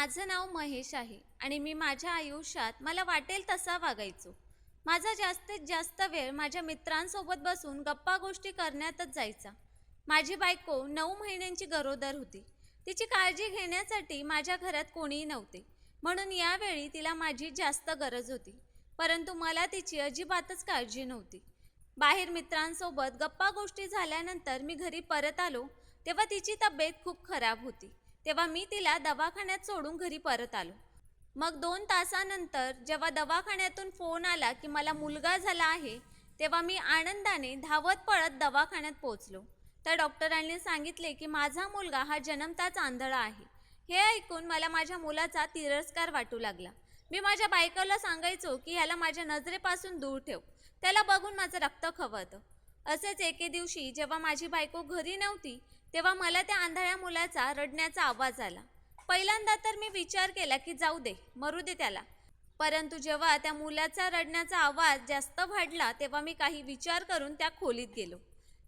माझं नाव महेश आहे आणि मी माझ्या आयुष्यात मला वाटेल तसा वागायचो. माझा जास्तीत जास्त वेळ माझ्या मित्रांसोबत बसून गप्पा गोष्टी करण्यातच जायचा. माझी बायको नऊ महिन्यांची गरोदर होती. तिची काळजी घेण्यासाठी माझ्या घरात कोणीही नव्हते. म्हणून यावेळी तिला माझी जास्त गरज होती. परंतु मला तिची अजिबातच काळजी नव्हती. बाहेर मित्रांसोबत गप्पा गोष्टी झाल्यानंतर मी घरी परत आलो तेव्हा तिची तब्येत खूप खराब होती. तेव्हा मी तिला दवाखान्यात सोडून घरी परत आलो. मग दोन तासानंतर जेव्हा दवाखान्यातून फोन आला की मला मुलगा झाला आहे तेव्हा मी आनंदाने धावत पळत दवाखान्यात पोचलो तर डॉक्टरांनी सांगितले की माझा मुलगा हा जन्मताच आंधळा आहे. हे ऐकून मला माझ्या मुलाचा तिरस्कार वाटू लागला. मी माझ्या बायकोला सांगायचो की ह्याला माझ्या नजरेपासून दूर ठेव. त्याला बघून माझं रक्त खवळतं. असेच एके दिवशी जेव्हा माझी बायको घरी नव्हती तेव्हा मला त्या आंधळ्या मुलाचा रडण्याचा आवाज आला. पहिल्यांदा तर मी विचार केला की जाऊ दे मरू दे त्याला. परंतु जेव्हा त्या मुलाचा रडण्याचा आवाज जास्त वाढला तेव्हा मी काही विचार करून त्या खोलीत गेलो.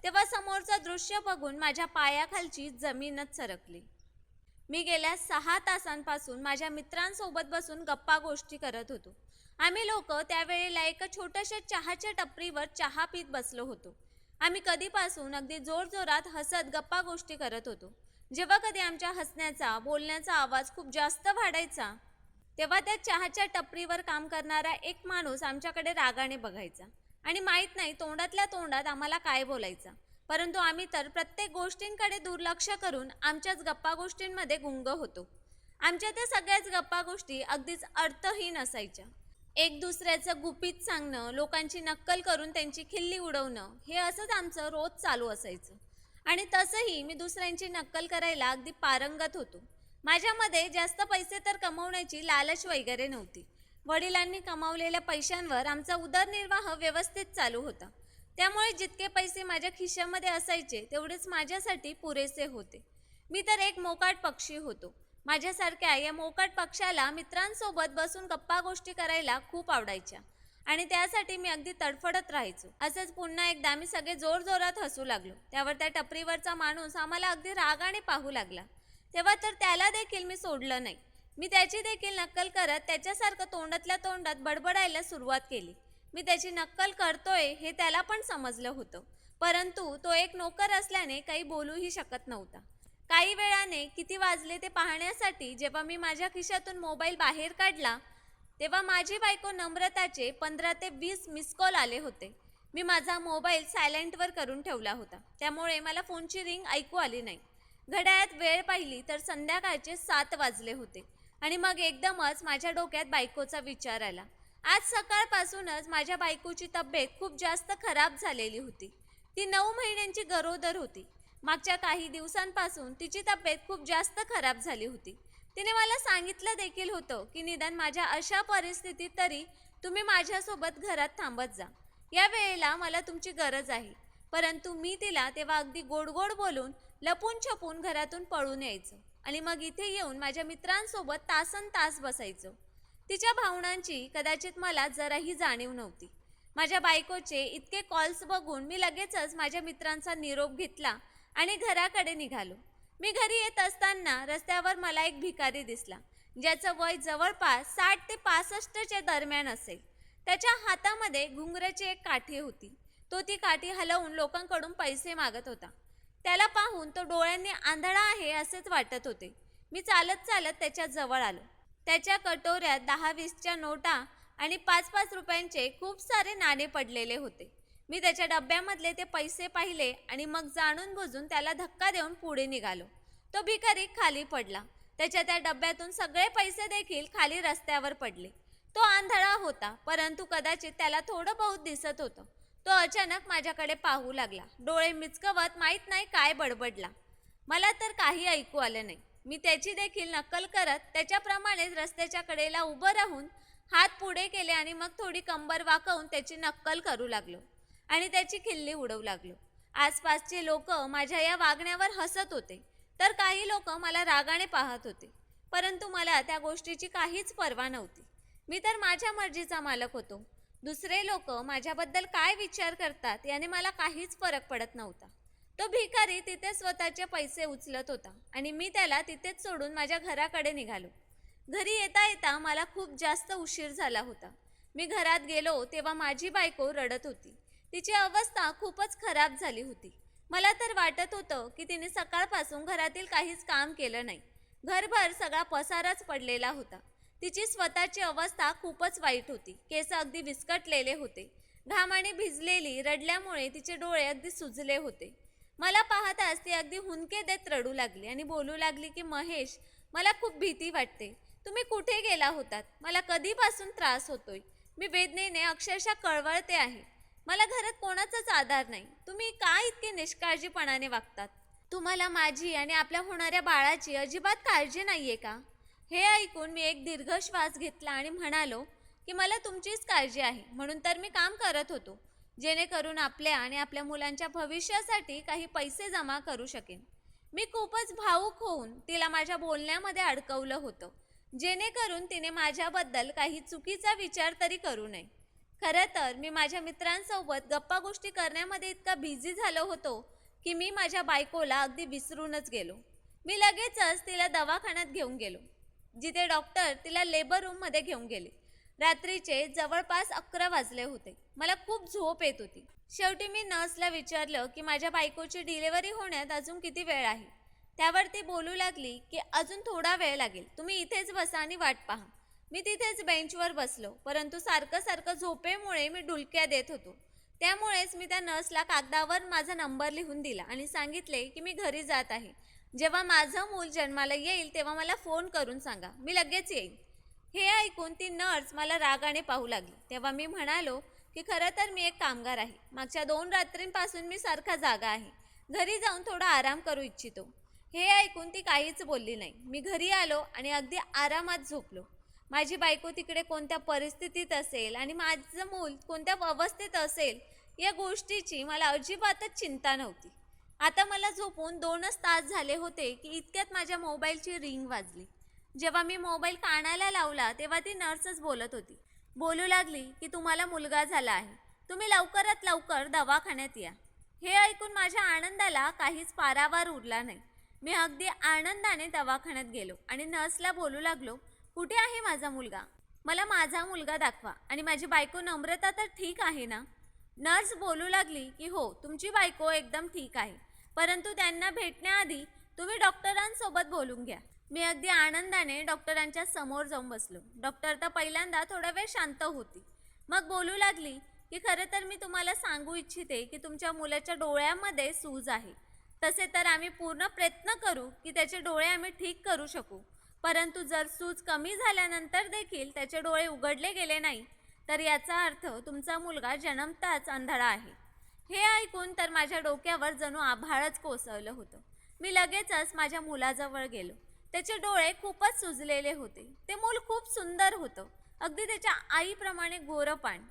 तेव्हा समोरचं दृश्य बघून माझ्या पायाखालची जमीनच सरकली. मी गेल्या सहा तासांपासून माझ्या मित्रांसोबत बसून गप्पा गोष्टी करत होतो. आम्ही लोक त्यावेळेला एका छोट्याशा चहाच्या टपरीवर चहा पीत बसलो होतो. आम्ही कधीपासून अगदी जोरजोरात हसत गप्पा गोष्टी करत होतो. जेव्हा कधी आमच्या हसण्याचा बोलण्याचा आवाज खूप जास्त वाढायचा तेव्हा त्या चहाच्या टपरीवर काम करणारा एक माणूस आमच्याकडे रागाने बघायचा आणि माहीत नाही तोंडातल्या तोंडात आम्हाला काय बोलायचा. परंतु आम्ही तर प्रत्येक गोष्टींकडे दुर्लक्ष करून आमच्याच गप्पा गोष्टींमध्ये गुंग होतो. आमच्या त्या सगळ्याच गप्पा गोष्टी अगदीच अर्थहीन असायच्या. एक दुसऱ्याचं गुपित सांगणं लोकांची नक्कल करून त्यांची खिल्ली उडवणं हे असंच आमचं रोज चालू असायचं. आणि तसंही मी दुसऱ्यांची नक्कल करायला अगदी पारंगत होतो. माझ्यामध्ये जास्त पैसे तर कमवण्याची लालच वगैरे नव्हती. वडिलांनी कमावलेल्या पैशांवर आमचा उदरनिर्वाह व्यवस्थित चालू होता. त्यामुळे जितके पैसे माझ्या खिशामध्ये असायचे तेवढेच माझ्यासाठी पुरेसे होते. मी तर एक मोकाट पक्षी होतो. माझ्यासारख्या या मोकाट पक्षाला मित्रांसोबत बसून गप्पा गोष्टी करायला खूप आवडायच्या. आणि त्यासाठी मी अगदी तडफडत राहायचो. असंच पुन्हा एकदा मी सगळे जोरजोरात हसू लागलो. त्यावर त्या टपरीवरचा माणूस आम्हाला अगदी रागाने पाहू लागला. तेव्हा तर त्याला देखील मी सोडलं नाही. मी त्याची देखील नक्कल करत त्याच्यासारखं तोंडातल्या तोंडात बडबडायला सुरुवात केली. मी त्याची नक्कल करतोय हे त्याला पण समजलं होतं. परंतु तो एक नोकर असल्याने काही बोलूही शकत नव्हता. काही वेळाने किती वाजले ते पाहण्यासाठी जेव्हा मी माझ्या खिशातून मोबाईल बाहेर काढला तेव्हा माझी बायको नम्रताचे पंधरा ते वीस मिस कॉल आले होते. मी माझा मोबाईल सायलेंटवर करून ठेवला होता. त्यामुळे मला फोनची रिंग ऐकू आली नाही. घड्याळात वेळ पाहिली तर संध्याकाळचे सात वाजले होते आणि मग एकदमच माझ्या डोक्यात बायकोचा विचार आला. आज सकाळपासूनच माझ्या बायकोची तब्येत खूप जास्त खराब झालेली होती. ती नऊ महिन्यांची गरोदर होती. मागच्या काही दिवसांपासून तिची तब्येत खूप जास्त खराब झाली होती. तिने मला सांगितलं देखील होतं की निदान माझ्या अशा परिस्थितीत तरी तुम्ही माझ्यासोबत घरात थांबत जा. या वेळेला मला तुमची गरज आहे. परंतु मी तिला तेव्हा अगदी गोड गोड बोलून लपून छपून घरातून पळून यायचं आणि मग इथे येऊन माझ्या मित्रांसोबत तासन तास बसायचो. तिच्या भावनांची कदाचित मला जराही जाणीव नव्हती. माझ्या बायकोचे इतके कॉल्स बघून मी लगेचच माझ्या मित्रांचा निरोप घेतला आणि घराकडे निघालो. मी घरी येत असताना रस्त्यावर मला एक भिकारी दिसला ज्याचं वय जवळपास साठ ते पासष्टच्या दरम्यान असेल. त्याच्या हातामध्ये घुंगराची एक काठी होती. तो ती काठी हलवून लोकांकडून पैसे मागत होता. त्याला पाहून तो डोळ्यांनी आंधळा आहे असेच वाटत होते. मी चालत चालत त्याच्याजवळ आलो. त्याच्या कटोऱ्यात दहा वीसच्या नोटा आणि पाच पाच रुपयांचे खूप सारे नाणे पडलेले होते. मी त्याच्या डब्यामधले ते पैसे पाहिले आणि मग जाणून बुजून त्याला धक्का देऊन पुढे निघालो. तो भिकारी खाली पडला. त्याच्या त्या डब्यातून सगळे पैसे देखील खाली रस्त्यावर पडले. तो आंधळा होता परंतु कदाचित त्याला थोडं बहुत दिसत होतं. तो अचानक माझ्याकडे पाहू लागला. डोळे मिचकवत माहीत नाही काय बडबडला. मला तर काही ऐकू आलं नाही. मी त्याची देखील नक्कल करत त्याच्याप्रमाणेच रस्त्याच्या कडेला उभं राहून हात पुढे केले आणि मग थोडी कंबर वाकवून त्याची नक्कल करू लागलो. आणि त्याची खिल्ली उडवू लागलो. आसपासचे लोक माझ्या या वागण्यावर हसत होते. तर काही लोक मला रागाने पाहत होते. परंतु मला त्या गोष्टीची काहीच पर्वा नव्हती. मी तर माझ्या मर्जीचा मालक होतो. दुसरे लोक माझ्याबद्दल काय विचार करतात याने मला काहीच फरक पडत नव्हता. तो भिकारी तिथे स्वतःचे पैसे उचलत होता आणि मी त्याला तिथेच सोडून माझ्या घराकडे निघालो. घरी येता येता मला खूप जास्त उशीर झाला होता. मी घरात गेलो तेव्हा माझी बायको रडत होती. तिची अवस्था खूपच खराब झाली होती. मला तर वाटत होतं की तिने सकाळपासून घरातील काहीच काम केलं नाही. घरभर सगळा पसाराच पडलेला होता. तिची स्वतःची अवस्था खूपच वाईट होती. केस अगदी विस्कटलेले होते. घामाने भिजलेली रडल्यामुळे तिचे डोळे अगदी सुजले होते. मला पाहताच ती अगदी हुंदके देत रडू लागली आणि बोलू लागली की महेश मला खूप भीती वाटते. तुम्ही कुठे गेला होतात? मला कधीपासून त्रास होतोय? मी वेदनेने अक्षरशः कळवळते आहे. मला घरात कोणाचाच आधार नाही. तुम्ही का इतके निष्काळजीपणाने वागतात? तुम्हाला माझी आणि आपल्या होणाऱ्या बाळाची अजिबात काळजी नाही आहे का? हे ऐकून मी एक दीर्घ श्वास घेतला आणि म्हणालो की मला तुमचीच काळजी आहे. म्हणून तर मी काम करत होतो जेणेकरून आपल्या आणि आपल्या मुलांच्या भविष्यासाठी काही पैसे जमा करू शकेन. मी खूपच भावूक होऊन तिला माझ्या बोलण्यामध्ये अडकवलं होतं जेणेकरून तिने माझ्याबद्दल काही चुकीचा विचार तरी करू नये. खरं तर मी माझ्या मित्रांसोबत गप्पा गोष्टी करण्यामध्ये इतका बिझी झालो होतो की मी माझ्या बायकोला अगदी विसरूनच गेलो. मी लगेचच तिला दवाखान्यात घेऊन गेलो जिथे डॉक्टर तिला लेबर रूममध्ये घेऊन गेले. रात्रीचे जवळपास अकरा वाजले होते. मला खूप झोप येत होती. शेवटी मी नर्सला विचारलं की माझ्या बायकोची डिलेवरी होण्यात अजून किती वेळ आहे? त्यावर ती बोलू लागली की अजून थोडा वेळ लागेल. तुम्ही इथेच बसा आणि वाट पहा. मी तिथेच बेंचवर बसलो परंतु सारखं सारखं झोपेमुळे मी डुलक्या देत होतो. त्यामुळेच मी त्या नर्सला कागदावर माझा नंबर लिहून दिला आणि सांगितले की मी घरी जात आहे. जेव्हा माझं मूल जन्माला येईल तेव्हा मला फोन करून सांगा. मी लगेच येईन. हे ऐकून ती नर्स मला रागाने पाहू लागली. तेव्हा मी म्हणालो की खरं तर मी एक कामगार आहे. मागच्या दोन रात्रींपासून मी सारखा जागा आहे. घरी जाऊन थोडा आराम करू इच्छितो. हे ऐकून ती काहीच बोलली नाही. मी घरी आलो आणि अगदी आरामात झोपलो. माझी बायको तिकडे कोणत्या परिस्थितीत असेल आणि माझं मूल कोणत्या अवस्थेत असेल या गोष्टीची मला अजिबातच चिंता नव्हती. आता मला झोपून दोनच तास झाले होते की इतक्यात माझ्या मोबाईलची रिंग वाजली. जेव्हा मी मोबाईल कानाला लावला तेव्हा ती नर्सच बोलत होती. बोलू लागली की तुम्हाला मुलगा झाला आहे. तुम्ही लवकरात लवकर दवाखान्यात या. हे ऐकून माझ्या आनंदाला काहीच पारावार उरला नाही. मी अगदी आनंदाने दवाखान्यात गेलो आणि नर्सला बोलू लागलो कुठे आहे माझा मुलगा? मला माझा मुलगा दाखवा. आणि माझी बायको नम्रता तर ठीक आहे ना? नर्स बोलू लागली की हो तुमची बायको एकदम ठीक आहे. परंतु त्यांना भेटण्याआधी तुम्ही डॉक्टरांसोबत बोलून घ्या. मी अगदी आनंदाने डॉक्टरांच्या समोर जाऊन बसलो. डॉक्टर तर पहिल्यांदा थोडा वेळ शांत होती. मग बोलू लागली की खरं तर मी तुम्हाला सांगू इच्छिते की तुमच्या मुलाच्या डोळ्यामध्ये सूज आहे. तसे तर आम्ही पूर्ण प्रयत्न करू की त्याचे डोळे आम्ही ठीक करू शकू. परंतु जर सूज कमी झाल्यानंतर देखील त्याचे डोळे उघडले गेले नाही तर याचा अर्थ तुमचा मुलगा जन्मताच अंधळा आहे. हे ऐकून तर माझ्या डोक्यावर जणू आभाळच कोसळलं होतं. मी लगेचच माझ्या मुलाजवळ गेलो. त्याचे डोळे खूपच सुजलेले होते. ते मूल खूप सुंदर होतं. अगदी त्याच्या आईप्रमाणे गोरपाण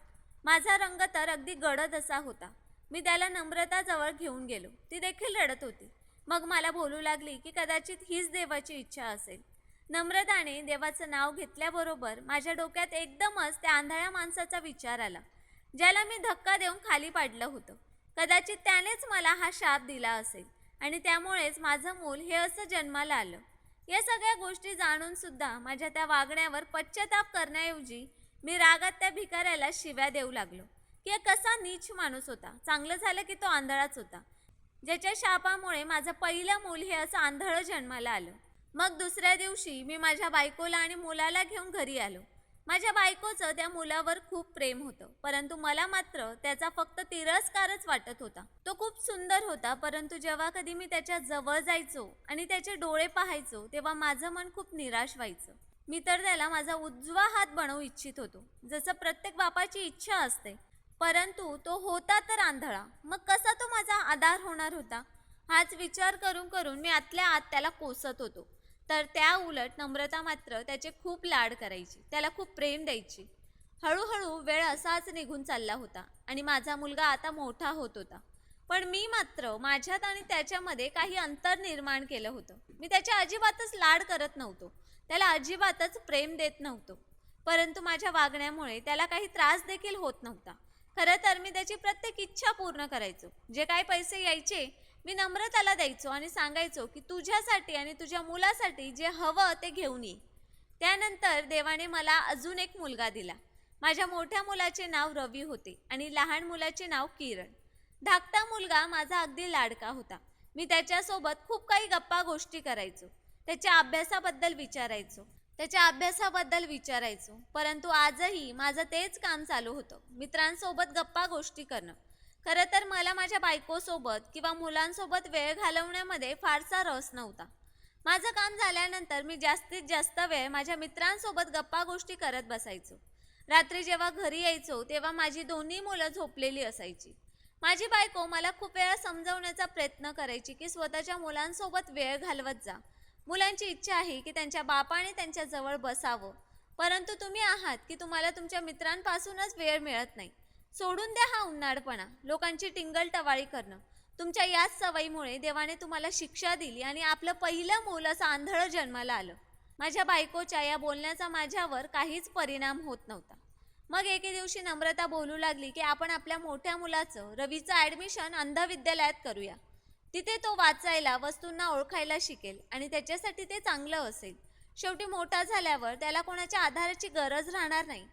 माझा रंग तर अगदी गडद असा होता. मी त्याला नम्रताजवळ घेऊन गेलो. ती देखील रडत होती. मग मला बोलू लागली की कदाचित हीच देवाची इच्छा असेल. नम्रताने देवाचं नाव घेतल्याबरोबर माझ्या डोक्यात एकदमच त्या आंधळ्या माणसाचा विचार आला ज्याला मी धक्का देऊन खाली पाडलं होतं. कदाचित त्यानेच मला हा शाप दिला असेल आणि त्यामुळेच माझं मूल हे असं जन्माला आलं. या सगळ्या गोष्टी जाणून सुद्धा माझ्या त्या वागण्यावर पश्चाताप करण्याऐवजी मी रागात त्या भिकाऱ्याला शिव्या देऊ लागलो की कसा नीच माणूस होता. चांगलं झालं की तो आंधळाच होता. ज्याच्या शापामुळे माझं पहिलं मूल हे असं आंधळं जन्माला आलं. मग दुसऱ्या दिवशी मी माझ्या बायकोला आणि मुलाला घेऊन घरी आलो. माझ्या बायकोचं त्या मुलावर खूप प्रेम होतं परंतु मला मात्र त्याचा फक्त तिरस्कारच वाटत होता. तो खूप सुंदर होता परंतु जेव्हा कधी मी त्याच्याजवळ जायचो आणि त्याचे डोळे पाहायचो तेव्हा माझं मन खूप निराश व्हायचं. मी तर त्याला माझा उजवा हात बनवू इच्छित होतो जसं प्रत्येक बापाची इच्छा असते. परंतु तो होता तर आंधळा. मग कसा तो माझा आधार होणार होता? हाच विचार करून करून मी आतल्या आत त्याला कोसत होतो. तर त्या उलट नम्रता मात्र त्याचे खूप लाड करायची. त्याला खूप प्रेम द्यायची. हळूहळू वेळ असाच निघून चालला होता आणि माझा मुलगा आता मोठा होत होता. पण मी मात्र माझ्यात आणि त्याच्यामध्ये काही अंतर निर्माण केलं होतं. मी त्याच्या अजिबातच लाड करत नव्हतो. त्याला अजिबातच प्रेम देत नव्हतो. परंतु माझ्या वागण्यामुळे त्याला काही त्रास देखील होत नव्हता. खरं तर मी त्याची प्रत्येक इच्छा पूर्ण करायचो. जे काही पैसे यायचे मी नम्रताला द्यायचो आणि सांगायचो की तुझ्यासाठी आणि तुझ्या मुलासाठी जे हवं ते घेऊन ये. त्यानंतर देवाने मला अजून एक मुलगा दिला. माझ्या मोठ्या मुलाचे नाव रवी होते आणि लहान मुलाचे नाव किरण. धाकटा मुलगा माझा अगदी लाडका होता. मी त्याच्यासोबत खूप काही गप्पा गोष्टी करायचो. त्याच्या अभ्यासाबद्दल विचारायचो. त्याच्या अभ्यासाबद्दल विचारायचो. परंतु आजही माझं तेच काम चालू होतं. मित्रांसोबत गप्पा गोष्टी करणं. खरं तर मला माझ्या बायकोसोबत किंवा मुलांसोबत वेळ घालवण्यामध्ये फारसा रस नव्हता. माझं काम झाल्यानंतर मी जास्तीत जास्त वेळ माझ्या मित्रांसोबत गप्पा गोष्टी करत बसायचो. रात्री जेव्हा घरी यायचो तेव्हा माझी दोन्ही मुलं झोपलेली असायची. माझी बायको मला खूप वेळा समजवण्याचा प्रयत्न करायची की स्वतःच्या मुलांसोबत वेळ घालवत जा. मुलांची इच्छा आहे की त्यांच्या बापाने त्यांच्याजवळ बसावं. परंतु तुम्ही आहात की तुम्हाला तुमच्या मित्रांपासूनच वेळ मिळत नाही. सोडून द्या हा उन्हाळपणा लोकांची टिंगल टवाळी करणं. तुमच्या याच सवयीमुळे देवाने तुम्हाला शिक्षा दिली आणि आपलं पहिलं मूल असं आंधळं जन्माला आलं. माझ्या बायकोच्या या बोलण्याचा माझ्यावर काहीच परिणाम होत नव्हता. मग एके दिवशी नम्रता बोलू लागली की आपण आपल्या मोठ्या मुलाचं रवीचं ॲडमिशन अंधविद्यालयात करूया. तिथे तो वाचायला वस्तूंना ओळखायला शिकेल आणि त्याच्यासाठी ते चांगलं असेल. शेवटी मोठा झाल्यावर त्याला कोणाच्या आधाराची गरज राहणार नाही.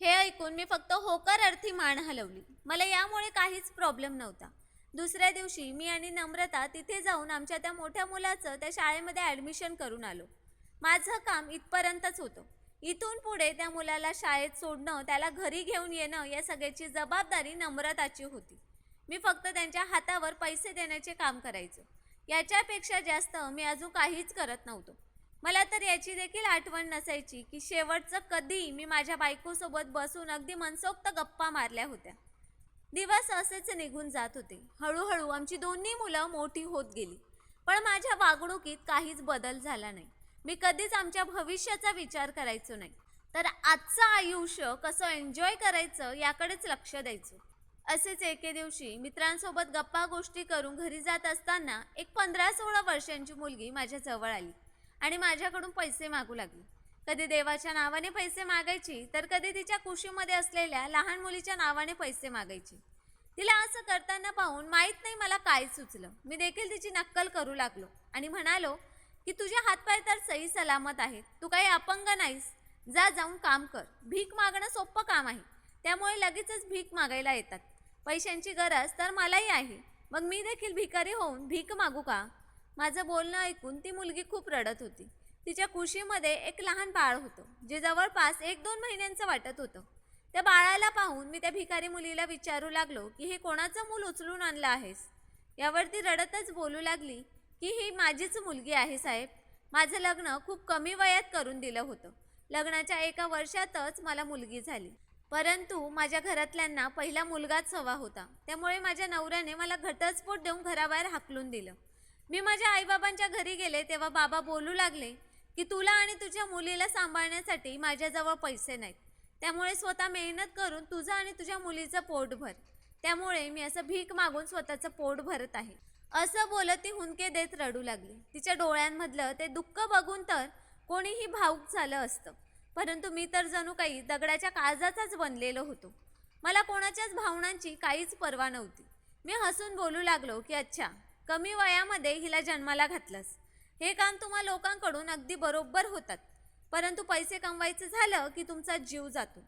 हे ऐकून मी फक्त होकार अर्थी मान हलवली. मला यामुळे काहीच प्रॉब्लेम नव्हता. दुसऱ्या दिवशी मी आणि नम्रता तिथे जाऊन आमच्या त्या मोठ्या मुलाचं त्या शाळेमध्ये ॲडमिशन करून आलो. माझं काम इथपर्यंतच होतं. इथून पुढे त्या मुलाला शाळेत सोडणं त्याला घरी घेऊन येणं या सगळ्याची जबाबदारी नम्रताची होती. मी फक्त त्यांच्या हातावर पैसे देण्याचे काम करायचो. याच्यापेक्षा जास्त मी अजून काहीच करत नव्हतो. मला तर याची देखील आठवण नसायची की शेवटचं कधी मी माझ्या बायकोसोबत बसून अगदी मनसोक्त गप्पा मारल्या होत्या. दिवस असेच निघून जात होते. हळूहळू आमची दोन्ही मुलं मोठी होत गेली. पण माझ्या वागणुकीत काहीच बदल झाला नाही. मी कधीच आमच्या भविष्याचा विचार करायचो नाही. तर आजचं आयुष्य कसं एन्जॉय करायचं याकडेच लक्ष द्यायचो. असेच एके दिवशी मित्रांसोबत गप्पा गोष्टी करून घरी जात असताना एक पंधरा सोळा वर्षांची मुलगी माझ्या जवळ आली. आणि माझ्याकडून पैसे मागू लागली. कधी देवाच्या नावाने पैसे मागायची तर कधी तिच्या कुशीमध्ये असलेल्या लहान मुलीच्या नावाने पैसे मागायची. तिला असं करताना पाहून माहीत नाही मला काय सुचलं. मी देखील तिची नक्कल करू लागलो आणि म्हणालो की तुझे हातपाय तर सही सलामत आहेत. तू काही अपंग नाहीस. जा जाऊन काम कर. भीक मागणं सोपं काम आहे. त्यामुळे लगेचच भीक मागायला येतात. पैशांची गरज तर मलाही आहे. मग मी देखील भिकारी होऊन भीक मागू का? माझं बोलणं ऐकून ती मुलगी खूप रडत होती. तिच्या कुशीमध्ये एक लहान बाळ होतं जे जवळपास एक दोन महिन्यांचं वाटत होतं. त्या बाळाला पाहून मी त्या भिकारी मुलीला विचारू लागलो की हे कोणाचं मूल उचलून आणलं आहेस? यावर ती रडतच बोलू लागली की ही माझीच मुलगी आहे साहेब. माझं लग्न खूप कमी वयात करून दिलं होतं. लग्नाच्या एका वर्षातच मला मुलगी झाली. परंतु माझ्या घरातल्यांना पहिला मुलगाच हवा होता. त्यामुळे माझ्या नवऱ्याने मला घटस्फोट देऊन घराबाहेर हाकलून दिलं. मी माझ्या आईबाबांच्या घरी गेले तेव्हा बाबा बोलू लागले की तुला आणि तुझ्या मुलीला सांभाळण्यासाठी माझ्याजवळ पैसे नाहीत. त्यामुळे स्वतः मेहनत करून तुझं आणि तुझ्या मुलीचं पोट भर. त्यामुळे मी असं भीक मागून स्वतःचं पोट भरत आहे. असं बोलत ती हुंदके देत रडू लागली. तिच्या डोळ्यांमधलं ते दुःख बघून तर कोणीही भाऊक झालं असतं. परंतु मी तर जणू काही दगडाच्या काळजाचाच बनलेलो होतो. मला कोणाच्याच भावनांची काहीच पर्वा नव्हती. मी हसून बोलू लागलो की अच्छा कमी वयामध्ये हिला जन्माला घातलंस. हे काम तुम्हा लोकांकडून अगदी बरोबर होतात. परंतु पैसे कमवायचं झालं की तुमचा जीव जातो.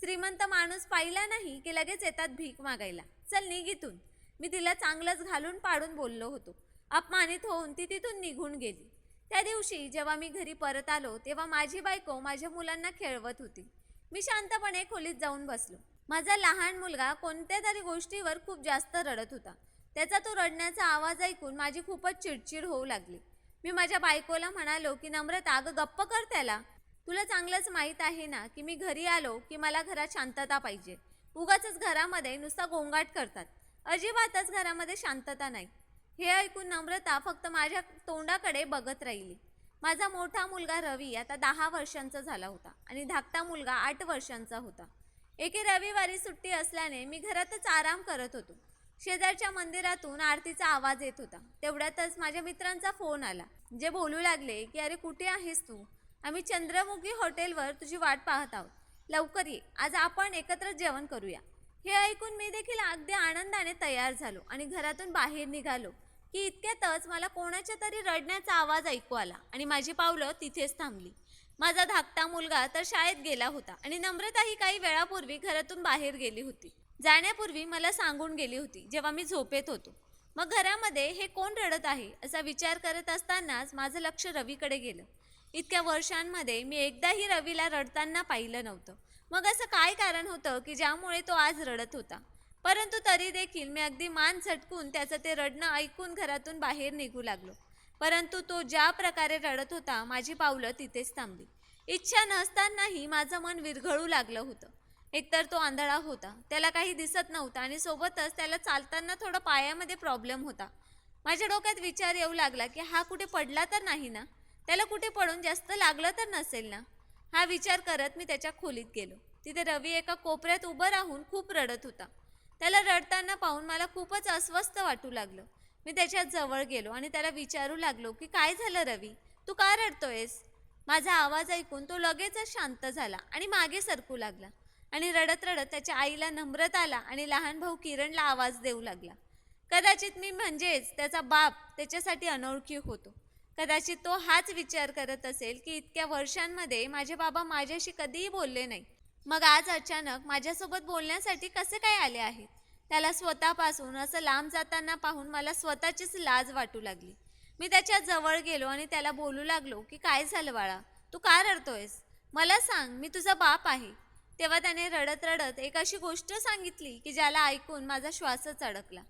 श्रीमंत माणूस पाहिला नाही की लगेच येतात भीक मागायला. चल निघितून मी तिला चांगलंच घालून पाडून बोललो होतो. अपमानित होऊन ती तिथून निघून गेली. त्या दिवशी जेव्हा मी घरी परत आलो तेव्हा माझी बायको माझ्या मुलांना खेळवत होती. मी शांतपणे खोलीत जाऊन बसलो. माझा लहान मुलगा कोणत्या तरी गोष्टीवर खूप जास्त रडत होता. त्याचा तो रडण्याचा आवाज ऐकून माझी खूपच चिडचिड होऊ लागली. मी माझ्या बायकोला म्हणालो की नम्रता अगं गप्प कर त्याला. तुला चांगलंच माहीत आहे ना की मी घरी आलो की मला घरात शांतता पाहिजे. उगाच घरामध्ये नुसता गोंगाट करतात. अजिबातच घरामध्ये शांतता नाही. हे ऐकून नम्रता फक्त माझ्या तोंडाकडे बघत राहिली. माझा मोठा मुलगा रवी आता दहा वर्षांचा झाला होता आणि धाकटा मुलगा आठ वर्षांचा होता. एके रविवारी सुट्टी असल्याने मी घरातच आराम करत होतो. शेजारच्या मंदिरातून आरतीचा आवाज येत होता. तेवढ्यातच माझ्या मित्रांचा फोन आला. जे बोलू लागले की अरे कुठे आहेस तू? आम्ही चंद्रमुखी हॉटेलवर तुझी वाट पाहत आहोत. लवकर ये. आज आपण एकत्र जेवण करूया. हे ऐकून मी देखील अगदी आनंदाने तयार झालो आणि घरातून बाहेर निघालो की इतक्यातच मला कोणाच्या तरी रडण्याचा आवाज ऐकू आला आणि माझी पावलं तिथेच थांबली. माझा धाकटा मुलगा तर शाळेत गेला होता आणि नम्रताही काही वेळापूर्वी घरातून बाहेर गेली होती. जाण्यापूर्वी मला सांगून गेली होती जेव्हा मी झोपेत होतो. मग घरामध्ये हे कोण रडत आहे असा विचार करत असतानाच माझं लक्ष रवीकडे गेलं. इतक्या वर्षांमध्ये मी एकदाही रवीला रडताना पाहिलं नव्हतं. मग असं काय कारण होतं की ज्यामुळे तो आज रडत होता? परंतु तरी देखील मी अगदी मान झटकून त्याचं ते रडणं ऐकून घरातून बाहेर निघू लागलो. परंतु तो ज्या प्रकारे रडत होता माझी पावलं तिथेच थांबली. इच्छा नसतानाही माझं मन विरघळू लागलं होतं. एकतर तो आंधळा होता. त्याला काही दिसत नव्हतं आणि सोबतच त्याला चालताना थोडं पायामध्ये प्रॉब्लेम होता. माझ्या डोक्यात विचार येऊ लागला की हा कुठे पडला तर नाही ना? त्याला कुठे पडून जास्त लागलं तर नसेल ना? हा विचार करत मी त्याच्या खोलीत गेलो. तिथे रवी एका कोपऱ्यात उभं राहून खूप रडत होता. त्याला रडताना पाहून मला खूपच अस्वस्थ वाटू लागलं. मी त्याच्याजवळ गेलो आणि त्याला विचारू लागलो की काय झालं रवी? तू का रडतोयस? माझा आवाज ऐकून तो लगेचच शांत झाला आणि मागे सरकू लागला. आणि रडत रडत त्याच्या आईला नम्रत आला आणि लहान भाऊ किरणला आवाज देऊ लागला. कदाचित मी म्हणजेच त्याचा बाप त्याच्यासाठी अनोळखी होतो. कदाचित तो हाच विचार करत असेल की इतक्या वर्षांमध्ये माझे बाबा माझ्याशी कधीही बोलले नाही. मग आज अचानक माझ्यासोबत बोलण्यासाठी कसे काय आले आहेत त्याला स्वतःपासून असं लांब जाताना पाहून मला स्वतःचीच लाज वाटू लागली. मी त्याच्याजवळ गेलो आणि त्याला बोलू लागलो की काय झालं बाळा? तू का रडतोयस? मला सांग मी तुझा बाप आहे. तेव्हा त्याने रडत रडत एक अशी गोष्ट सांगितली की ज्याला ऐकून माझा श्वासच अडकला.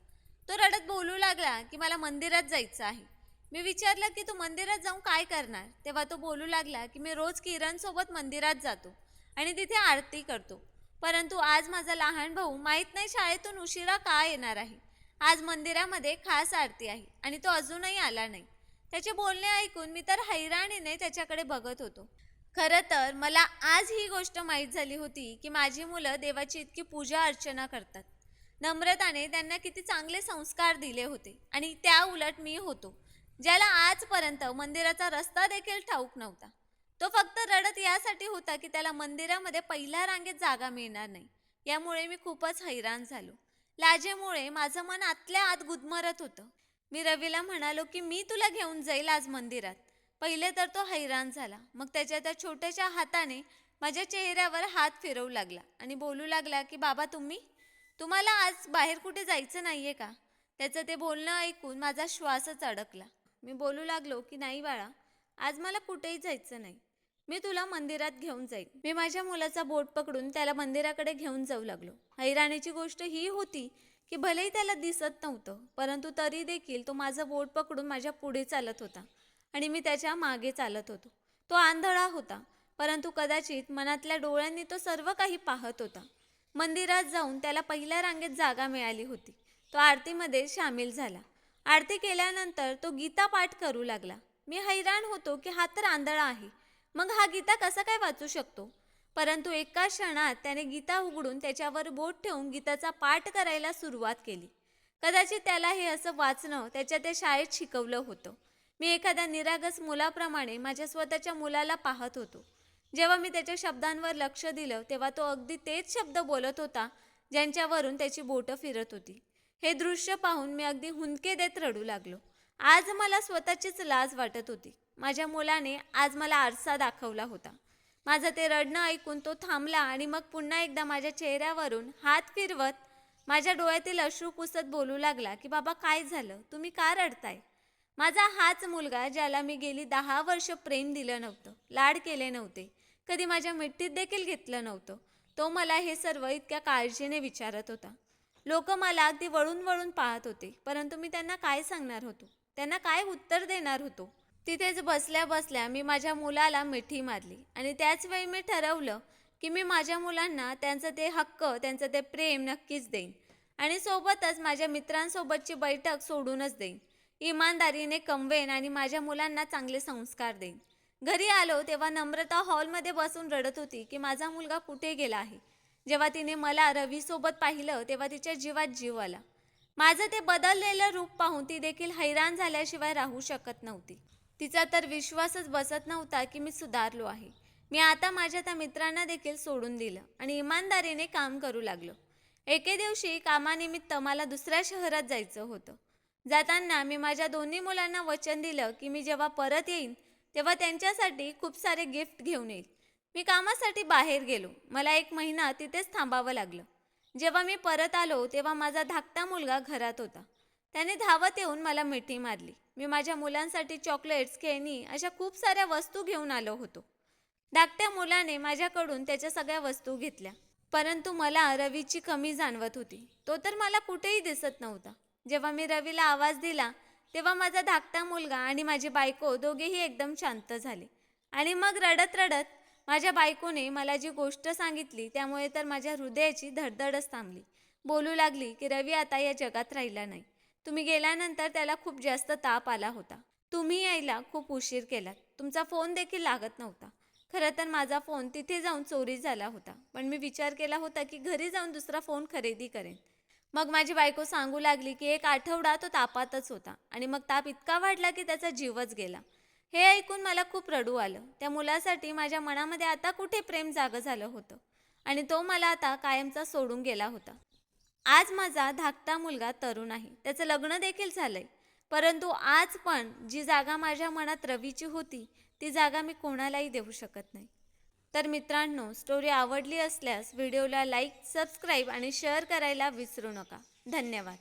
तो रडत बोलू लागला की मला मंदिरात जायचं आहे. मी विचारलं की तू मंदिरात जाऊन काय करणार? तेव्हा तो बोलू लागला की मी रोज किरणसोबत मंदिरात जातो आणि तिथे आरती करतो. परंतु आज माझा लहान भाऊ माहीत नाही शाळेतून उशिरा का येणार आहे. आज मंदिरामध्ये खास आरती आहे आणि तो अजूनही आला नाही. त्याचे बोलणे ऐकून मी तर हैराणीने त्याच्याकडे बघत होतो. खरं तर मला आज ही गोष्ट माहीत झाली होती की माझी मुलं देवाची इतकी पूजा अर्चना करतात. नम्रताने त्यांना किती चांगले संस्कार दिले होते आणि त्या उलट मी होतो ज्याला आजपर्यंत मंदिराचा रस्ता देखील ठाऊक नव्हता. तो फक्त रडत यासाठी होता की त्याला मंदिरामध्ये पहिल्या रांगेत जागा मिळणार नाही यामुळे मी खूपच हैराण झालो. लाजेमुळे माझं मन आतल्या आत गुदमरत होतं. मी रवीला म्हणालो की मी तुला घेऊन जाईल आज मंदिरात. पहिले तर तो हैराण झाला. मग त्याच्या त्या छोट्याशा हाताने माझ्या चेहऱ्यावर हात फिरवू लागला आणि बोलू लागला की बाबा तुम्ही? तुम्हाला आज बाहेर कुठे जायचं नाहीये का? त्याचं ते बोलणं ऐकून माझा श्वासच अडकला. मी बोलू लागलो की नाही बाळा आज मला कुठेही जायचं नाही. मी तुला मंदिरात घेऊन जाईन. मी माझ्या मुलाचा बोट पकडून त्याला मंदिराकडे घेऊन जाऊ लागलो. हैराणीची गोष्ट ही होती की भलेही त्याला दिसत नव्हतं परंतु तरी देखील तो माझं बोट पकडून माझ्या पुढे चालत होता. आणि मी त्याच्यामागे चालत होतो. तो आंधळा होता परंतु कदाचित मनातल्या डोळ्यांनी तो सर्व काही पाहत होता. मंदिरात जाऊन त्याला पहिल्या रांगेत जागा मिळाली होती. तो आरतीमध्ये सामील झाला. आरती केल्यानंतर तो गीता पाठ करू लागला. मी हैराण होतो की हा तर आंधळा आहे. मग हा गीता कसा काय वाचू शकतो? परंतु एका क्षणात त्याने गीता उघडून त्याच्यावर बोट ठेवून गीताचा पाठ करायला सुरुवात केली. कदाचित त्याला हे असं वाचणं त्याच्या त्या शाळेत शिकवलं होतं. मी एखाद्या निरागस मुलाप्रमाणे माझ्या स्वतःच्या मुलाला पाहत होतो. जेव्हा मी त्याच्या शब्दांवर लक्ष दिलं तेव्हा तो अगदी तेच शब्द बोलत होता ज्यांच्यावरून त्याची बोटं फिरत होती. हे दृश्य पाहून मी अगदी हुंदके देत रडू लागलो. आज मला स्वतःचीच लाज वाटत होती. माझ्या मुलाने आज मला आरसा दाखवला होता. माझं ते रडणं ऐकून तो थांबला आणि मग पुन्हा एकदा माझ्या चेहऱ्यावरून हात फिरवत माझ्या डोळ्यातील अश्रू पुसत बोलू लागला की बाबा काय झालं? तुम्ही का रडताय? माझा हाच मुलगा ज्याला मी गेली दहा वर्ष प्रेम दिलं नव्हतं लाड केले नव्हते कधी माझ्या मिठीत देखील घेतलं नव्हतं तो मला हे सर्व इतक्या काळजीने विचारत होता. लोक मला अगदी वळून वळून पाहत होते परंतु मी त्यांना काय सांगणार होतो? त्यांना काय उत्तर देणार होतो? तिथेच बसल्या बसल्या मी माझ्या मुलाला मिठी मारली आणि त्याच वेळी मी ठरवलं की मी माझ्या मुलांना त्यांचं ते हक्क त्यांचं ते प्रेम नक्कीच देईन आणि सोबतच माझ्या मित्रांसोबतची बैठक सोडूनच देईन. इमानदारीने कमवेन आणि माझ्या मुलांना चांगले संस्कार देईन. घरी आलो तेव्हा नम्रता हॉलमध्ये बसून रडत होती की माझा मुलगा कुठे गेला आहे? जेव्हा तिने मला रवीसोबत पाहिलं तेव्हा तिच्या जीवात जीव आला. माझं ते बदललेलं रूप पाहून ती देखील हैराण झाल्याशिवाय राहू शकत नव्हती. तिचा तर विश्वासच बसत नव्हता की मी सुधारलो आहे. मी आता माझ्या त्या मित्रांना देखील सोडून दिलं आणि इमानदारीने काम करू लागलो. एके दिवशी कामानिमित्त मला दुसऱ्या शहरात जायचं होतं. जाताना मी माझ्या दोन्ही मुलांना वचन दिलं की मी जेव्हा परत येईन तेव्हा त्यांच्यासाठी खूप सारे गिफ्ट घेऊन येईल. मी कामासाठी बाहेर गेलो. मला एक महिना तिथेच थांबावं लागलं. जेव्हा मी परत आलो तेव्हा माझा धाकटा मुलगा घरात होता. त्याने धावत येऊन मला मिठी मारली. मी माझ्या मुलांसाठी चॉकलेट्स खेळणी अशा खूप साऱ्या वस्तू घेऊन आलो होतो. धाकट्या मुलाने माझ्याकडून त्याच्या सगळ्या वस्तू घेतल्या. परंतु मला रवीची कमी जाणवत होती. तो तर मला कुठेही दिसत नव्हता. जेव्हा मी रवीला आवाज दिला तेव्हा माझा धाकटा मुलगा आणि माझी बायको दोघेही एकदम शांत झाले. आणि मग रडत रडत माझ्या बायकोने मला जी गोष्ट सांगितली त्यामुळे तर माझ्या हृदयाची धडधडच थांबली. बोलू लागली की रवी आता या जगात राहिला नाही. तुम्ही गेल्यानंतर त्याला खूप जास्त ताप आला होता. तुम्ही यायला खूप उशीर केलात. तुमचा फोन देखील लागत नव्हता. खरं तर माझा फोन तिथे जाऊन चोरी झाला होता. पण मी विचार केला होता की घरी जाऊन दुसरा फोन खरेदी करेन. मग माझी बायको सांगू लागली की एक आठवडा तो तापातच होता आणि मग ताप इतका वाढला की त्याचा जीवच गेला. हे ऐकून मला खूप रडू आलं. त्या मुलासाठी माझ्या मनामध्ये आता कुठे प्रेम जागं झालं होतं? आणि तो मला आता कायमचा सोडून गेला होता. आज माझा धाकटा मुलगा तरुण आहे. त्याचं लग्न देखील झालंय. परंतु आज पण जी जागा माझ्या मनात रवीची होती ती जागा मी कोणालाही देऊ शकत नाही. तर मित्रांनो स्टोरी आवडली असल्यास व्हिडिओला लाईक सबस्क्राईब आणि शेअर करायला विसरू नका. धन्यवाद.